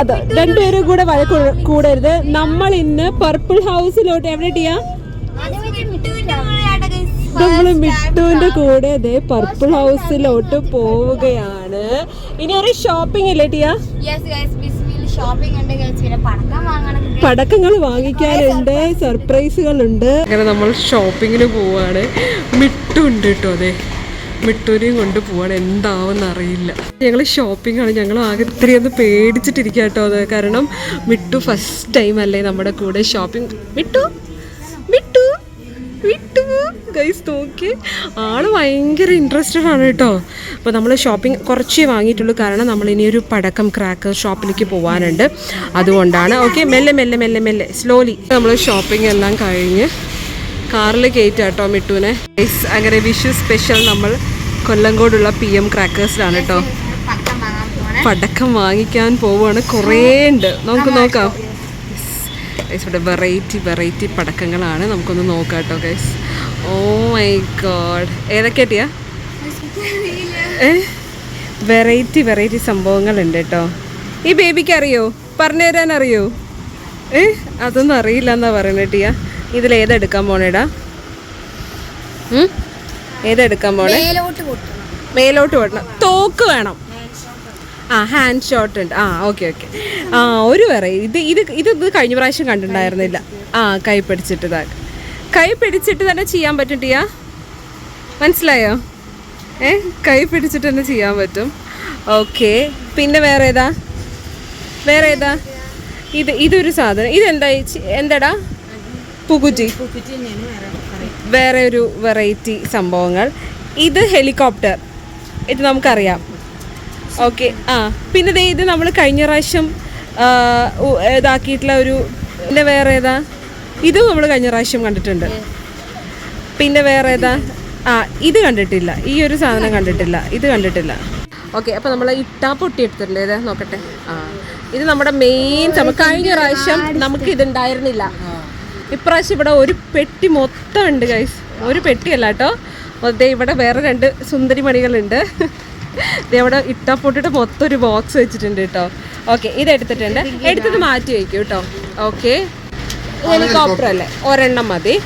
അതെ രണ്ടുപേരും കൂടെ വഴക്ക് കൂടരുത്. നമ്മൾ ഇന്ന് പർപ്പിൾ ഹൗസിലോട്ട് എവിടെ ടിയാ നമ്മൾ മിട്ടുവിന്റെ കൂടെ അതെ പർപ്പിൾ ഹൗസിലോട്ട് പോവുകയാണ്. ഇനി ഒരു ഷോപ്പിംഗ് അല്ലേ ടിയാ? പടക്കങ്ങൾ വാങ്ങിക്കാനുണ്ട് സർപ്രൈസുകളുണ്ട് അങ്ങനെ നമ്മൾ ഷോപ്പിങ്ങിന് പോവാണ്. മിട്ടുണ്ട് കേട്ടോ അതെ മിട്ടൂനെയും കൊണ്ട് പോവാണ്. എന്താവെന്ന് അറിയില്ല. ഞങ്ങൾ ഷോപ്പിംഗ് ആണ്. ഞങ്ങൾ ആകെ ഇത്രയും ഒന്ന് പേടിച്ചിട്ടിരിക്കുക കേട്ടോ അത്. കാരണം മിട്ടു ഫസ്റ്റ് ടൈം അല്ലേ നമ്മുടെ കൂടെ ഷോപ്പിംഗ് മിട്ടു? മിട്ടു? വിട്ടു ഗൈസ് നോക്കി. ആൾ ഭയങ്കര ഇൻട്രസ്റ്റഡ് ആണ് കേട്ടോ. അപ്പോൾ നമ്മൾ ഷോപ്പിംഗ് കുറച്ചേ വാങ്ങിയിട്ടുള്ളൂ. കാരണം നമ്മൾ ഇനിയൊരു പടക്കം ക്രാക്കർ ഷോപ്പിലേക്ക് പോകാനുണ്ട് അതുകൊണ്ടാണ്. ഓക്കെ മെല്ലെ മെല്ലെ മെല്ലെ മെല്ലെ. സ്ലോലി നമ്മൾ ഷോപ്പിംഗ് എല്ലാം കഴിഞ്ഞ് കാറിൽ കയറ്റാട്ടോ മിട്ടുവിനെ അങ്ങനെ വിഷു സ്പെഷ്യൽ നമ്മൾ കൊല്ലങ്കോടുള്ള പി എം ക്രാക്കേഴ്സിലാണ് കേട്ടോ പടക്കം വാങ്ങിക്കാൻ പോവുകയാണ് കുറേ ഉണ്ട്. നമുക്ക് നോക്കാം. ഇവിടെ വെറൈറ്റി വെറൈറ്റി പടക്കങ്ങളാണ്. നമുക്കൊന്ന് നോക്കാം കേട്ടോ ഗൈസ് ഓ മൈ ഗോഡ് ഏതൊക്കെ ആട്ടിയാ ഏ? വെറൈറ്റി വെറൈറ്റി സംഭവങ്ങളുണ്ട് കേട്ടോ ഈ ബേബിക്ക് അറിയോ? പറഞ്ഞു തരാൻ അറിയോ? ഏ? അതൊന്നും അറിയില്ല എന്നാ പറയുന്നത് ഇതിലേതെടുക്കാൻ പോണേടാ? ഏതെടുക്കാൻ പോണേ? മേലോട്ട് വിടണം തോക്ക് വേണം. ആ ഹാൻഡ് ഷോട്ട് ഉണ്ട്. ആ ഓക്കെ ഓക്കെ ആ ഒരു വേറെ ഇത് ഇത് ഇത് ഇത് കഴിഞ്ഞ പ്രാവശ്യം കണ്ടിട്ടുണ്ടായിരുന്നില്ല. ആ കൈ പിടിച്ചിട്ട് ഇതാ. കൈ പിടിച്ചിട്ട് തന്നെ ചെയ്യാൻ പറ്റും ടിയാ? മനസ്സിലായോ? ഏ കൈ പിടിച്ചിട്ട് തന്നെ ചെയ്യാൻ പറ്റും. ഓക്കെ പിന്നെ വേറെ ഏതാ? വേറെ ഏതാ? ഇത് ഇതൊരു സാധനം. ഇതെന്താ എന്താടാ? പുകുറ്റി. വേറെ ഒരു വെറൈറ്റി സംഭവങ്ങൾ. ഇത് ഹെലികോപ്റ്റർ ഇത് നമുക്കറിയാം. ഓക്കെ ആ. പിന്നെ ഇത് നമ്മൾ കഴിഞ്ഞ പ്രാവശ്യം ഇതാക്കിയിട്ടുള്ള ഒരു പിന്നെ വേറെ ഏതാ? ഇതും നമ്മൾ കഴിഞ്ഞ പ്രാവശ്യം കണ്ടിട്ടുണ്ട്. പിന്നെ വേറെ ഏതാ? ആ ഇത് കണ്ടിട്ടില്ല. ഈ ഒരു സാധനം കണ്ടിട്ടില്ല. ഇത് കണ്ടിട്ടില്ല. ഓക്കെ അപ്പോൾ നമ്മൾ ഇട്ടാ പൊട്ടി എടുത്തിട്ടില്ലേ ഏതാ നോക്കട്ടെ. ആ. ഇത് നമ്മുടെ മെയിൻ കഴിഞ്ഞ പ്രാവശ്യം നമുക്ക് ഇതുണ്ടായിരുന്നില്ല ഇപ്രാവശ്യം ഇവിടെ ഒരു പെട്ടി മൊത്തം ഉണ്ട് ഗൈസ് ഒരു പെട്ടിയല്ല കേട്ടോ. ദേ ഇവിടെ വേറെ രണ്ട് സുന്ദരി മണികളുണ്ട്. ഇവിടെ ഇട്ടാ പൊട്ടിട്ട് മൊത്തം ഒരു ബോക്സ് വെച്ചിട്ടുണ്ട് കേട്ടോ. ഓക്കെ ഇത് എടുത്തിട്ടുണ്ട്. എടുത്തിട്ട് മാറ്റി വയ്ക്കും കേട്ടോ. ഓക്കെ ഹെലികോപ്റ്റർ അല്ലേ? ഒരെണ്ണം മതി.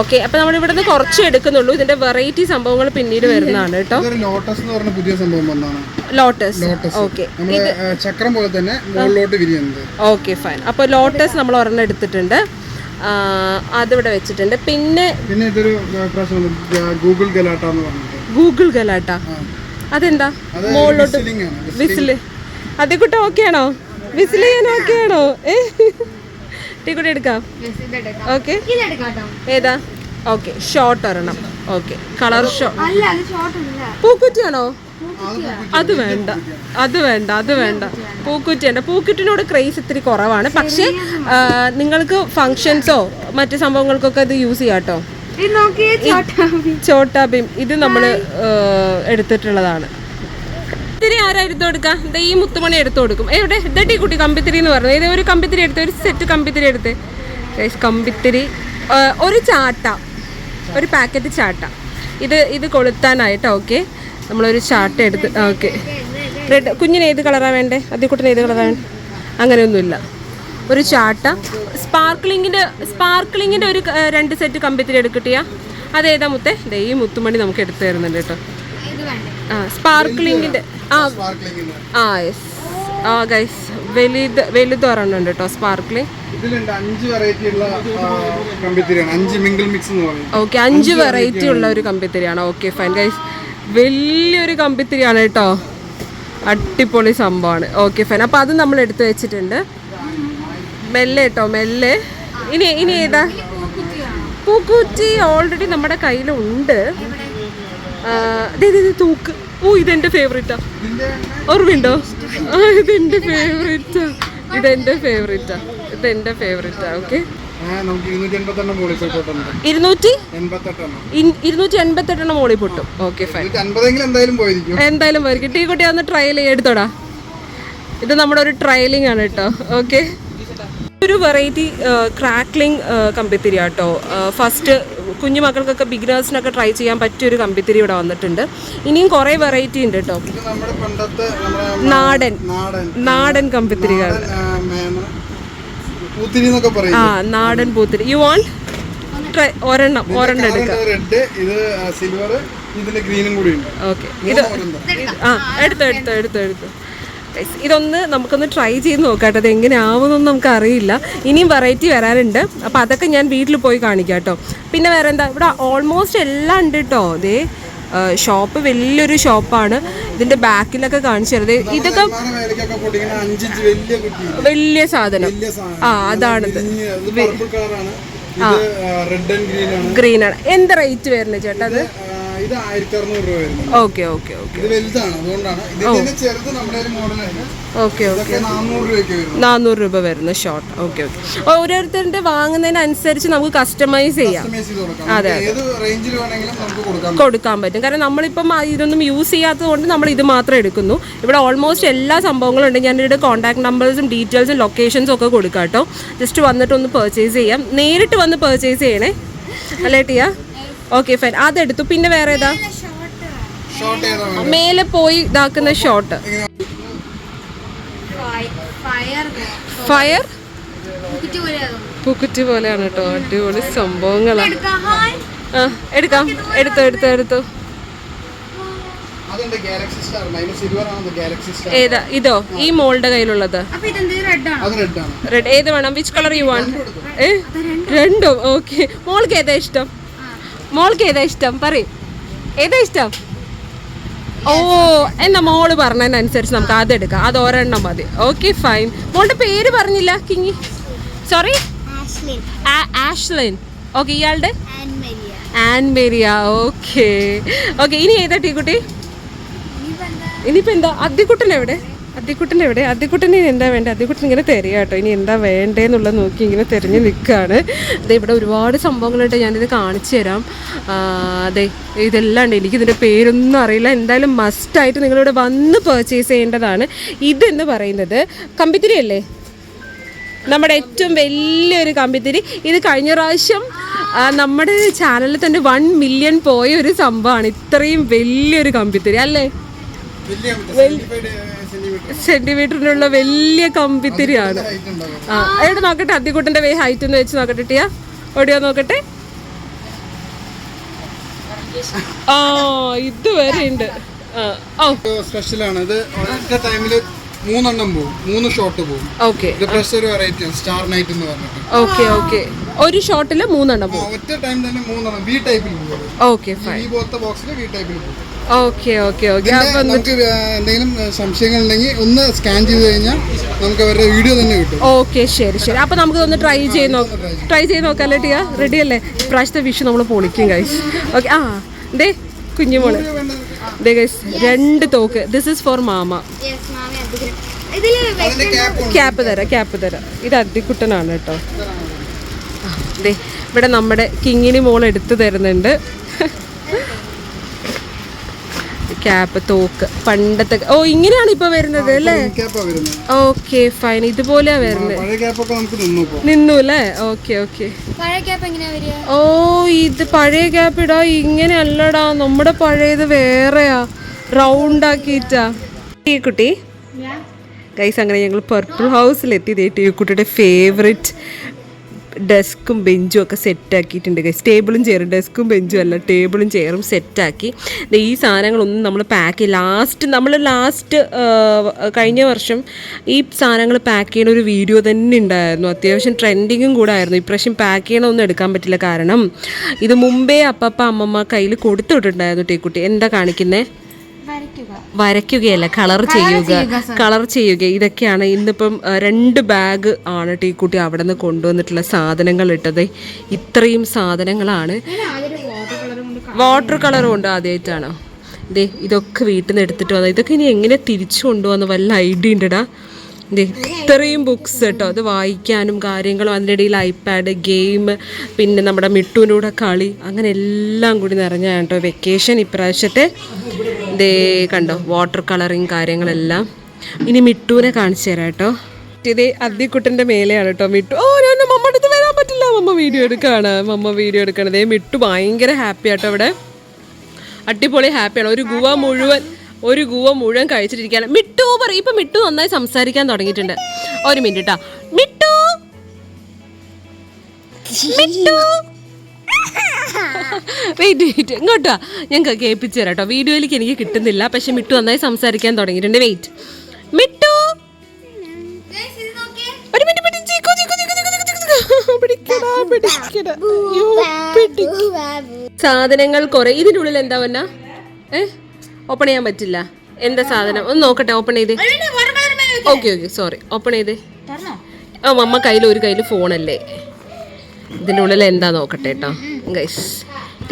ഓക്കെ അപ്പൊ നമ്മൾ ഇവിടെ നിന്ന് കുറച്ച് എടുക്കുന്നുള്ളൂ. ഇതിന്റെ വെറൈറ്റി സംഭവങ്ങൾ പിന്നീട് വരുന്നതാണ് കേട്ടോ. ലോട്ടസ് എന്ന് പറഞ്ഞ പുതിയ സംഭവം വന്നതാണ്. ലോട്ടസ് ഓക്കെ ചക്രം പോലെ തന്നെ മുകളിലോട്ട് വിരിയുന്നത്. ഓക്കെ ഫൈൻ അപ്പൊ ലോട്ടസ് നമ്മൾ ഒരെണ്ണം എടുത്തിട്ടുണ്ട്. അതിവിടെ വെച്ചിട്ടുണ്ട്. പിന്നെ പിന്നെ ഇതൊരു ഗൂഗിൾ ഗലാട്ട ഗൂഗിൾ ഗലാട്ട. അതെന്താ? മോളിലോട്ട് മുകളിലോട്ട് വിസിൽ അതേ കുട്ടി ഓക്കെ ആണോ? വിസിൽ ചെയ്യാൻ ഓക്കെ ആണോ? ഏ? ടീക്കുട്ടി എടുക്കാം. ഓക്കെ ഏതാ? ഓക്കെ ഷോർട്ട് ഒരെണ്ണം. ഓക്കെ കളർ ഷോ അല്ല അത് ഷോർട്ട് പൂക്കുറ്റിയാണോ? അത് വേണ്ട. അത് വേണ്ട അത് വേണ്ട. പൂക്കുറ്റി വേണ്ട. പൂക്കുറ്റിനോട് ക്രേസ് ഇത്തിരി കുറവാണ്. പക്ഷേ നിങ്ങൾക്ക് ഫങ്ഷൻസോ മറ്റു സംഭവങ്ങൾക്കൊക്കെ ഇത് യൂസ് ചെയ്യാം കേട്ടോ. ചോട്ടാ ഭീം ഇത് നമ്മൾ എടുത്തിട്ടുള്ളതാണ്. കമ്പിത്തിരി ആരാ എടുത്തു കൊടുക്കാം? ഈ മുത്തുമണി എടുത്തു കൊടുക്കും. എവിടെ ഇതട്ടി കുട്ടി കമ്പിത്തിരി എന്ന് പറഞ്ഞു. ഇത് ഒരു കമ്പിത്തിരി എടുത്ത് ഒരു സെറ്റ് കമ്പിത്തിരി എടുത്ത്. കമ്പിത്തിരി ഒരു ചാട്ട. ഒരു പാക്കറ്റ് ചാട്ട. ഇത് ഇത് കൊളുത്താനായിട്ട് ഓക്കെ നമ്മളൊരു ചാട്ട എടുത്ത് ഓക്കെ റെഡ് കുഞ്ഞിന് ഏത് കളറാണ് വേണ്ടേ? അതിക്കുട്ടിന് കുട്ടിന് ഏത് കളറാണ് വേണ്ടേ? അങ്ങനെയൊന്നുമില്ല. ഒരു ചാട്ട സ്പാർക്ലിങ്ങിന്റെ സ്പാർക്ലിങ്ങിന്റെ ഒരു രണ്ട് സെറ്റ് കമ്പിത്തിരി എടുക്കട്ടിയാ? അതേതാ മുത്തേ? ദേ ഈ മുത്തുമണി നമുക്ക് എടുത്തു തരുന്നുണ്ട് കേട്ടോ. ആ സ്പാർക്ലിങ്ങിന്റെ ആ ആ യെസ് ആ ഗൈസ് വലുത് വലുത് ഒരെണ്ണം ഉണ്ട് കേട്ടോ സ്പാർക്ക്ലിംഗ് ഓക്കെ അഞ്ച് വെറൈറ്റി ഉള്ള ഒരു കമ്പിത്തിരിയാണ്. ഓക്കെ ഫൈൻ ഗൈസ് വലിയൊരു കമ്പിത്തിരിയാണ് കേട്ടോ. അടിപൊളി സംഭവമാണ്. ഓക്കെ ഫൈൻ അപ്പോൾ അത് നമ്മൾ എടുത്തു വെച്ചിട്ടുണ്ട്. മെല്ലെ കേട്ടോ മെല്ലെ. ഇനി ഇനി ഏതാ? പൂക്കുറ്റി ഓൾറെഡി നമ്മുടെ കയ്യിലുണ്ട്. ദേ, തൂക്ക്. ഓ ഇതെന്റെ ഫേവറേറ്റാ ഓർമ്മയുണ്ടോ? ഇതെന്റെ ഫേവറേറ്റാ ഇതെന്റെ ഫേവറേറ്റാ ഇതെന്റെ ഫേവറേറ്റാ ഓക്കെ ഇരുന്നൂറ്റി ഇരുന്നൂറ്റി? എൺപത്തെട്ടെണ്ണം. മോളിൽ പൊട്ടും. ഓക്കെ ഫൈൻ എന്തായാലും പോയിരിക്കും. ടീ കുട്ടി ഒന്ന് ട്രയൽ എടുത്തോടാ. ഇത് നമ്മുടെ ഒരു ട്രയലിംഗ് ആണ് കേട്ടോ ഓക്കെ ഒരു വെറൈറ്റി ക്രാക്ലിംഗ് കമ്പിത്തിരി കേട്ടോ ഫസ്റ്റ് കുഞ്ഞു മക്കൾക്കൊക്കെ ബിഗിനേഴ്സിനൊക്കെ ട്രൈ ചെയ്യാൻ പറ്റിയ ഒരു കമ്പിത്തിരി ഇവിടെ വന്നിട്ടുണ്ട്. ഇനിയും കുറേ വെറൈറ്റി ഉണ്ട് കേട്ടോ നാടൻ. നാടൻ. കമ്പിത്തിരികൾ. പൂത്തിരി എന്നൊക്കെ പറയും ആ നാടൻ പൂത്തിരി. യു വാണ്ട് ട്രൈ ഒരെണ്ണം ഒരെണ്ണം എടുക്കാം. റെഡ് ഇത് സിൽവർ ഇതിന്റെ ഗ്രീനും കൂടി ഉണ്ട് ഓക്കെ ഇത് ആ എടുത്തോ എടുത്തോ എടുത്തോ എടുത്തോ. ഇതൊന്ന് നമുക്കൊന്ന് ട്രൈ ചെയ്ത് നോക്കാട്ടോ. അത് എങ്ങനെ ആവുമെന്നൊന്നും നമുക്ക് അറിയില്ല ഇനിയും വെറൈറ്റി വരാനുണ്ട്. അപ്പോൾ അതൊക്കെ ഞാൻ വീട്ടിൽ പോയി കാണിക്കാം കേട്ടോ. പിന്നെ വേറെ എന്താ ഇവിടെ ഓൾമോസ്റ്റ് എല്ലാം ഉണ്ട് കേട്ടോ. അതേ ഷോപ്പ് വലിയൊരു ഷോപ്പാണ്. ഇതിന്റെ ബാക്കിലൊക്കെ കാണിച്ചു തരുന്നത് ഇതൊക്കെ വലിയ സാധനം. ആ അതാണിത്. ഗ്രീനാണ് എന്ത് റേറ്റ് വരുന്നത് ചേട്ടാ അത്? ഇത് ആയിരത്തി അറുന്നൂറ് രൂപ വരുന്നത് ഓക്കെ ഓക്കെ ഓക്കെ. ഇത് വലുതാണ് അതുകൊണ്ടാണ്. ഇതിന്റെ ചെറുത് നമ്മുടെ മോഡലാണ് ഓക്കെ ഓക്കെ നാനൂറ് രൂപ വരുന്ന ഷോർട്ട് ഓക്കെ ഓക്കെ. ഓരോരുത്തരുടെ വാങ്ങുന്നതിനനുസരിച്ച് നമുക്ക് കസ്റ്റമൈസ് ചെയ്യാം. അതെ കൊടുക്കാൻ പറ്റും. കാരണം നമ്മളിപ്പം ഇതൊന്നും യൂസ് ചെയ്യാത്തത് കൊണ്ട് നമ്മൾ ഇത് മാത്രം എടുക്കുന്നു. ഇവിടെ ഓൾമോസ്റ്റ് എല്ലാ സംഭവങ്ങളും ഉണ്ട്. ഞാൻ ഇവിടെ കോൺടാക്ട് നമ്പേഴ്സും ഡീറ്റെയിൽസും ലൊക്കേഷൻസും ഒക്കെ കൊടുക്കാം കേട്ടോ. ജസ്റ്റ് വന്നിട്ടൊന്ന് പെർച്ചേസ് പർച്ചേസ് ചെയ്യാം. നേരിട്ട് വന്ന് പെർച്ചേസ് ചെയ്യണേ. അല്ലേ ടിയ? ഓക്കെ ഫൈൻ അതെടുത്തു. പിന്നെ വേറെ ഏതാ മേലെ പോയി ഇതാക്കുന്ന ഷോട്ട് ഫയർ. പൂക്കുറ്റി പോലെയാണ് കേട്ടോ അടിപൊളി സംഭവങ്ങളാണ് എടുക്കാം. എടുത്തു ആ എടുക്കാം. എടുത്തോ എടുത്തോ എടുത്തോ. അതുണ്ട് ഗാലക്സി സ്റ്റാർ അതിന് സിൽവർ ആണ് ഗാലക്സി സ്റ്റാർ ഏതാ? ഇതോ? ഈ മോളുടെ കയ്യിലുള്ളത്. റെഡ് ആണോ? അത് റെഡ് ആണ്. റെഡ് ഏത് വേണം? വിച്ച് കളർ യു വാണ്ട് ഏ? രണ്ടും. ഓക്കെ മോൾക്ക് ഏതാ ഇഷ്ടം? മോൾക്ക് ഏതാ ഇഷ്ടം? പറയും. ഏതാ ഇഷ്ടം? ഓ എന്നാ മോൾ പറഞ്ഞതിനനുസരിച്ച് നമുക്ക് അതെടുക്കാം അത് ഒരെണ്ണം മതി. ഓക്കെ ഫൈൻ മോളുടെ പേര് പറഞ്ഞില്ല കിങ്ങി. സോറി ആഷ്ലിൻ ഓക്കെ ഇയാളുടെ and Maria Ann Maria okay okay ഇനി ഏതാ ടീക്കുട്ടി? ഇനിയിപ്പോ എന്താ ഇനിയിപ്പോൾ എന്താ അദ്ദിക്കുട്ടൻ എവിടെ? അദ്ദിക്കുട്ടൻ എവിടെ? അദ്ദിക്കുട്ടന് ഇനി എന്താ വേണ്ടത് അദ്ദിക്കുട്ടൻ ഇങ്ങനെ തരിക കേട്ടോ. ഇനി എന്താ വേണ്ടേന്നുള്ളത് നോക്കി ഇങ്ങനെ തിരഞ്ഞ് നിൽക്കുകയാണ്. അതെ ഇവിടെ ഒരുപാട് സംഭവങ്ങളുണ്ട്. ഞാനിത് കാണിച്ചു തരാം. അതെ ഇതെല്ലാം ഉണ്ട്. എനിക്കിതിന്റെ പേരൊന്നും അറിയില്ല. എന്തായാലും മസ്റ്റായിട്ട് നിങ്ങളിവിടെ വന്ന് പർച്ചേസ് ചെയ്യേണ്ടതാണ്. ഇതെന്ന് പറയുന്നത് കമ്പിത്തിരി അല്ലേ? നമ്മുടെ ഏറ്റവും വലിയൊരു കമ്പിത്തിരി. ഇത് കഴിഞ്ഞ പ്രാവശ്യം നമ്മുടെ ചാനലിൽ തന്നെ വൺ മില്യൺ പോയ ഒരു സംഭവമാണ്. ഇത്രയും വലിയൊരു കമ്പിത്തിരി അല്ലേ? സെന്റിമീറ്ററിനുള്ള വലിയ കമ്പിത്തിരിയാണ്. ആ എവിടെ നോക്കട്ടെ? അദ്ദിക്കുട്ടന്റെ വേ ഹൈറ്റ് ഒന്ന് വെച്ച് നോക്കട്ടെ ടിയാ? ഓടിയോ നോക്കട്ടെ? ആ ഇത് വരെ ഉണ്ട് സ്പെഷ്യലാണ്. ഇത് ഒരൊറ്റ ടൈമിൽ മൂന്നെണ്ണം പോകും മൂന്ന് ഷോട്ട് പോകും ഓക്കെ. ഒരു വെറൈറ്റി സ്റ്റാർ നൈറ്റ് എന്ന് പറഞ്ഞിട്ട്. Okay okay. ഒരു ഷോട്ടിൽ മൂന്നെണ്ണം പോകും ഒറ്റ ടൈം തന്നെ മൂന്നെണ്ണം. വി ടൈപ്പിൽ പോകും ഓക്കെ ഈ പോലത്തെ ബോക്സിൽ വി ടൈപ്പിൽ പോകും ഓക്കെ ഓക്കെ ഓക്കെ. ഇതിന്റെ നമുക്ക് എന്തെങ്കിലും സംശയങ്ങൾ ഉണ്ടെങ്കിൽ ഒന്ന് സ്കാൻ ചെയ്ത് കഴിഞ്ഞാൽ നമുക്ക് അവരുടെ വീഡിയോ തന്നെ കിട്ടും. ഓക്കെ ശരി ശരി. അപ്പൊ നമുക്ക് ഒന്ന് ട്രൈ ചെയ്ത് നോക്കാം. ട്രൈ ചെയ്ത് നോക്കാം അല്ലേ ടിയ? റെഡി അല്ലേ? ഇപ്രാവശ്യത്തെ വിഷു നമ്മൾ പൊളിക്കും ഗൈസ് ഓക്കെ ആ ദേ കുഞ്ഞുമോൾ. ദേ ഗൈസ് രണ്ട് തോക്ക്. ദിസ് ഇസ് ഫോർ മാമ. ക്യാപ്പ് തരാം ക്യാപ്പ് തരാം. ഇത് അദ്ദിക്കുട്ടനാണ് കേട്ടോ. ദേ ഇവിടെ നമ്മുടെ കിങ്ങിണി മോൾ എടുത്തു തരുന്നുണ്ട്. ക്യാപ്പ് തോക്ക് പണ്ടത്തെ ഓ ഇങ്ങനെയാണ് ഇപ്പൊ വരുന്നത് അല്ലേ? Okay fine. ഇതുപോലെയാ വരുന്നത്. നിന്നു അല്ലേ? Okay okay. ഓ ഇത് പഴയ ക്യാപ്പ് ഇടാ. ഇങ്ങനെ അല്ലടാ നമ്മുടെ പഴയത് വേറെയാ. റൗണ്ട് ആക്കിയിട്ടാ ഈ കുട്ടി? ഗൈസ് അങ്ങനെ ഞങ്ങൾ പർപ്പിൾ ഹൗസിലെത്തി ഈ കുട്ടിയുടെ ഫേവറേറ്റ് ഡെസ്കും ബെഞ്ചും ഒക്കെ സെറ്റാക്കിയിട്ടുണ്ട് ഗൈസ് ടേബിളും ചെയറും ഡെസ്കും ബെഞ്ചും അല്ല ടേബിളും ചെയറും സെറ്റാക്കി. ഈ സാധനങ്ങളൊന്നും നമ്മൾ പാക്ക് ലാസ്റ്റ് നമ്മൾ ലാസ്റ്റ് കഴിഞ്ഞ വർഷം ഈ സാധനങ്ങൾ പാക്ക് ചെയ്യുന്ന ഒരു വീഡിയോ തന്നെ ഉണ്ടായിരുന്നു. അത്യാവശ്യം ട്രെൻഡിങ്ങും കൂടെ ആയിരുന്നു ഇപ്രാവശ്യം പാക്ക് ചെയ്യണമൊന്നും എടുക്കാൻ പറ്റില്ല. കാരണം ഇത് മുമ്പേ അപ്പപ്പ അമ്മമ്മ കയ്യിൽ കൊടുത്തു വിട്ടിട്ടുണ്ടായിരുന്നു ടീക്കുട്ടി. എന്താ കാണിക്കുന്നത് വരയ്ക്കുകയല്ല കളർ ചെയ്യുക. കളർ ചെയ്യുക. ഇതൊക്കെയാണ് ഇന്നിപ്പം രണ്ട് ബാഗ് ആണ് ടീക്കുട്ടി അവിടെ നിന്ന് കൊണ്ടുവന്നിട്ടുള്ള സാധനങ്ങൾ ഇട്ടത്. ഇത്രയും സാധനങ്ങളാണ്. വാട്ടർ കളറും ഉണ്ട് ആദ്യമായിട്ടാണോ? ദേ ഇതൊക്കെ വീട്ടിൽ നിന്ന് എടുത്തിട്ട് വന്നത്. ഇതൊക്കെ ഇനി എങ്ങനെ തിരിച്ചു കൊണ്ടുവന്ന വല്ല ഐഡിയ ഉണ്ടടാ. ഇത്രയും ബുക്സ് കേട്ടോ. അത് വായിക്കാനും കാര്യങ്ങളും അതിന്റെ ഇടയിൽ ഐപാഡ് ഗെയിം പിന്നെ നമ്മുടെ മിട്ടുവിന്റെ കൂടെ കളി അങ്ങനെ എല്ലാം കൂടി നിറഞ്ഞാണ് കേട്ടോ. വെക്കേഷൻ ഇപ്രാവശ്യത്തെ. ദേ കണ്ടോ വാട്ടർ കളറിങ് കാര്യങ്ങളെല്ലാം. ഇനി മിട്ടുവിനെ കാണിച്ചു തരാം കേട്ടോ. ഇതേ അദ്ദിക്കുട്ടന്റെ മേലെയാണ് കേട്ടോ മിട്ടു. ഓ ഞാൻ മമ്മ അടുത്ത് വരാൻ പറ്റില്ല. മമ്മ വീഡിയോ എടുക്കാണ്. മമ്മ വീഡിയോ എടുക്കണതേ. മിട്ടു ഭയങ്കര ഹാപ്പി ആട്ടോ ഇവിടെ അടിപൊളി ഹാപ്പിയാണ് ഒരു ഗുവ മുഴുവൻ ഒരു ഗുവ മുഴുവൻ കഴിച്ചിട്ടിരിക്കുകയാണ്. മിട്ടു പറയും ഇപ്പൊ മിട്ടു നന്നായി സംസാരിക്കാൻ തുടങ്ങിയിട്ടുണ്ട്. ഒരു മിനിറ്റ് കേട്ടോ മിട്ടു! മിട്ടു! വെയിറ്റ് വെയിറ്റ് ഇങ്ങോട്ടാ. ഞങ്ങൾക്ക് കേൾപ്പിച്ചു തരാം കേട്ടോ. വീഡിയോയിലേക്ക് എനിക്ക് കിട്ടുന്നില്ല. പക്ഷെ മിട്ടു നന്നായി സംസാരിക്കാൻ തുടങ്ങിയിട്ടുണ്ട്. വെയിറ്റ് മിട്ടു? ഒരു മിനിറ്റ്. സാധനങ്ങൾ കുറെ. ഇതിന്റെ ഉള്ളിൽ എന്താ വന്ന? ഏ? ഓപ്പൺ ചെയ്യാൻ പറ്റില്ല. എന്താ സാധനം? ഒന്ന് നോക്കട്ടെ ഓപ്പൺ ചെയ്ത്. ഓക്കെ ഓക്കെ സോറി ഓപ്പൺ ചെയ്ത്. ആ മമ്മ കയ്യിൽ ഒരു കയ്യിൽ ഫോണല്ലേ ഇതിന്റെ ഉള്ളിൽ എന്താ നോക്കട്ടെ കേട്ടോ.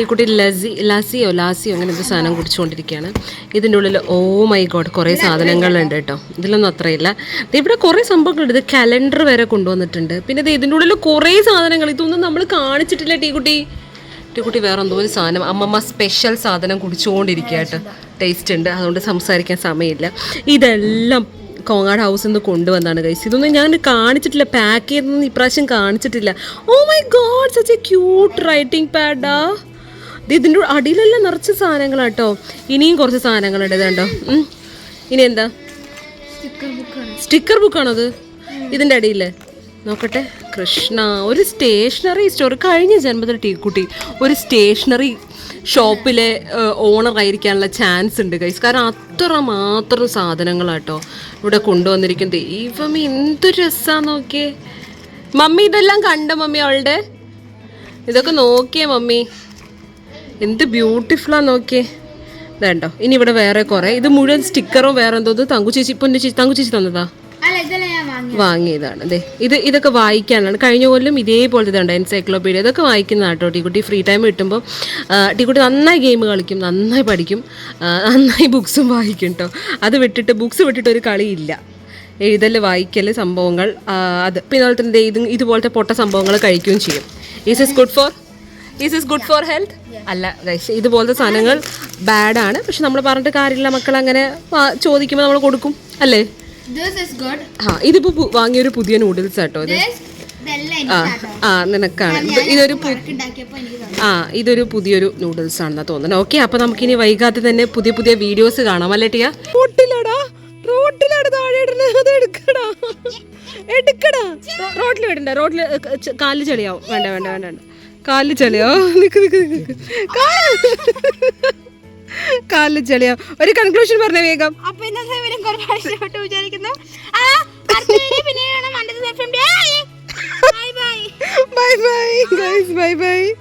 കുട്ടി ലസി ലസിയോ ലാസിയോ അങ്ങനെ എന്തോ സാധനം കുടിച്ചുകൊണ്ടിരിക്കുകയാണ്. ഇതിന്റെ ഉള്ളിൽ ഓ മൈ ഗോഡ് കുറേ സാധനങ്ങളുണ്ട് കേട്ടോ. ഇതിലൊന്നും അത്രയില്ല. ഇവിടെ കുറേ സംഭവങ്ങളുണ്ട്. ഇത് കലണ്ടർ വരെ കൊണ്ടുവന്നിട്ടുണ്ട്. പിന്നെ ഇത് ഇതിന്റെ ഉള്ളിൽ കുറേ സാധനങ്ങൾ. ഇതൊന്നും നമ്മൾ കാണിച്ചിട്ടില്ല ടീക്കുട്ടി. ടീക്കുട്ടി വേറെ എന്തോ ഒരു സാധനം. അമ്മമ്മ സ്പെഷ്യൽ സാധനം കുടിച്ചുകൊണ്ടിരിക്കുക കേട്ടോ. ടേസ്റ്റ് ഉണ്ട്. അതുകൊണ്ട് സംസാരിക്കാൻ സമയമില്ല. ഇതെല്ലാം കോങ്ങാട് ഹൗസിൽ നിന്ന് കൊണ്ടുവന്നാണ് കഴിച്ചത് ഇതൊന്നും ഞാൻ കാണിച്ചിട്ടില്ല. പാക്ക് ചെയ്തൊന്നും ഇപ്രാവശ്യം കാണിച്ചിട്ടില്ല. ഓ my god such a cute writing പാഡാ ഇതിന്റെ അടിയിലെല്ലാം നിറച്ച് സാധനങ്ങളാട്ടോ. ഇനിയും കുറച്ച് സാധനങ്ങളുണ്ട് ഇതുണ്ടോ. ഇനി എന്താ? സ്റ്റിക്കർ ബുക്കാണോ അത്? ഇതിന്റെ അടിയിൽ നോക്കട്ടെ. കൃഷ്ണ ഒരു സ്റ്റേഷനറി സ്റ്റോർ. കഴിഞ്ഞ ജന്മത്തിൽ ടീക്കുട്ടി ഒരു സ്റ്റേഷനറി ഷോപ്പിലെ ഓണർ ആയിരിക്കാനുള്ള ചാൻസ് ഉണ്ട് കൈസ് കാരണം അത്ര മാത്രം സാധനങ്ങളാട്ടോ ഇവിടെ കൊണ്ടുവന്നിരിക്കുന്നത്. ദൈവം എന്ത് രസമാണ് നോക്കിയേ. മമ്മി ഇതെല്ലാം കണ്ട മമ്മി അവളുടെ? ഇതൊക്കെ നോക്കിയേ മമ്മി. എന്ത് ബ്യൂട്ടിഫുള്ളാ നോക്കിയേ. വേണ്ടോ ഇനി ഇവിടെ വേറെ കുറേ. ഇത് മുഴുവൻ സ്റ്റിക്കറോ വേറെ എന്തോ തങ്കു ചേച്ചി പൊന്നു ചേച്ചി തങ്കു ചേച്ചി തന്നതാ? വാങ്ങിയതാണ്. അതെ ഇത് ഇതൊക്കെ വായിക്കാനാണ്. കഴിഞ്ഞ കൊല്ലം ഇതേപോലത്തെ ഉണ്ട് എൻസൈക്ലോപീഡിയ ഇതൊക്കെ വായിക്കുന്നതാണ് കേട്ടോ ടീക്കുട്ടി ഫ്രീ ടൈം കിട്ടുമ്പോൾ ടീക്കുട്ടി നന്നായി ഗെയിം കളിക്കും നന്നായി പഠിക്കും നന്നായി ബുക്സും വായിക്കും കേട്ടോ അത് വിട്ടിട്ട് ബുക്സ് വിട്ടിട്ട് ഒരു കളിയില്ല. എഴുതൽ വായിക്കൽ സംഭവങ്ങൾ അത്. പിന്നെ അതുപോലെ തന്നെ ഇത് ഇതുപോലത്തെ പൊട്ട സംഭവങ്ങൾ കഴിക്കുകയും ചെയ്യും. Is is good for is is good for health അല്ല ഗൈസ് ഇതുപോലത്തെ സാധനങ്ങൾ ബാഡാണ് പക്ഷെ നമ്മൾ പറഞ്ഞിട്ട് കാര്യമില്ല. മക്കൾ അങ്ങനെ ചോദിക്കുമ്പോൾ നമ്മൾ കൊടുക്കും. അല്ലേ? ആ ഇതിപ്പോ വാങ്ങിയ വാങ്ങിയൊരു പുതിയ നൂഡിൽസ് ആട്ടോ ഇത്. ആ നിനക്കാണ്. ഇത് ഇതൊരു. ആ ഇതൊരു പുതിയൊരു നൂഡിൽസ് ആണെന്നാ തോന്നുന്നത്. ഓക്കെ അപ്പൊ നമുക്കിനി വൈകാതെ തന്നെ പുതിയ പുതിയ വീഡിയോസ് കാണാം. അല്ലേ ടിയ? റോട്ടിലടാ. റോട്ടിലാണ് താഴെ ഇടുന്നത് എടുക്കടാ. എടുക്കടാ. റോട്ടിൽ വിടണ്ട. റോട്ടിൽ കാലിൽ ചെളിയാവും. വേണ്ട വേണ്ട വേണ്ട വേണ്ട. കാലിൽ ചെളിയോ. നിക്ക് നിക്ക് നിക്ക് കാലിൽ ചെളിയോ. ഒരു കൺക്ലൂഷൻ പറഞ്ഞ വേഗം. അപ്പൊ ഇന്നത്തെ ഇഷ്ടപ്പെട്ടു വിചാരിക്കുന്നു. Bye bye. Bye bye. Guys bye bye.